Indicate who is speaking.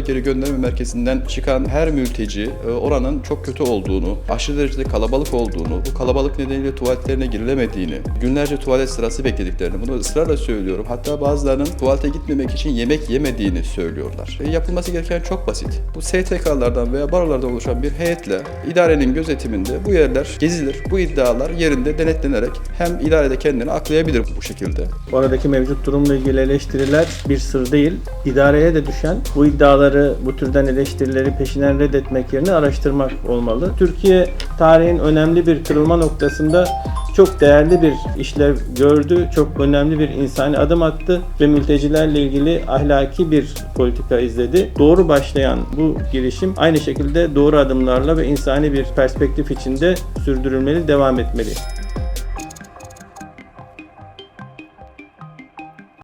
Speaker 1: geri gönderme merkezinden çıkan her mülteci e, oranın çok kötü olduğunu, aşırı derecede kalabalık olduğunu, bu kalabalık nedeniyle tuvaletlerine girilemediğini, günlerce tuvalet sırası beklediklerini bunu ısrarla söylüyorum. Hatta bazılarının tuvalete gitmemek için yemek yemediğini söylüyorlar. E, yapılması gereken çok basit. Bu STK'lardan veya barolardan oluşan bir heyetle idarenin gözetiminde bu yerler gezilir. Bu iddialar yerinde denetlenerek hem idarede kendini aklayabilir bu şekilde.
Speaker 2: Oradaki mevcut durumla ilgili eleştiriler bir sır değil. İdareye de düşen bu iddiaları, bu türden eleştirileri peşinden reddetmek yerine araştırmak olmalı. Türkiye tarihin önemli bir kırılma noktasında çok değerli bir işlev gördü, çok önemli bir insani adım attı ve mültecilerle ilgili ahlaki bir politika izledi. Doğru başlayan bu girişim aynı şekilde doğru adımlarla ve insani bir perspektif içinde sürdürülmeli, devam etmeli.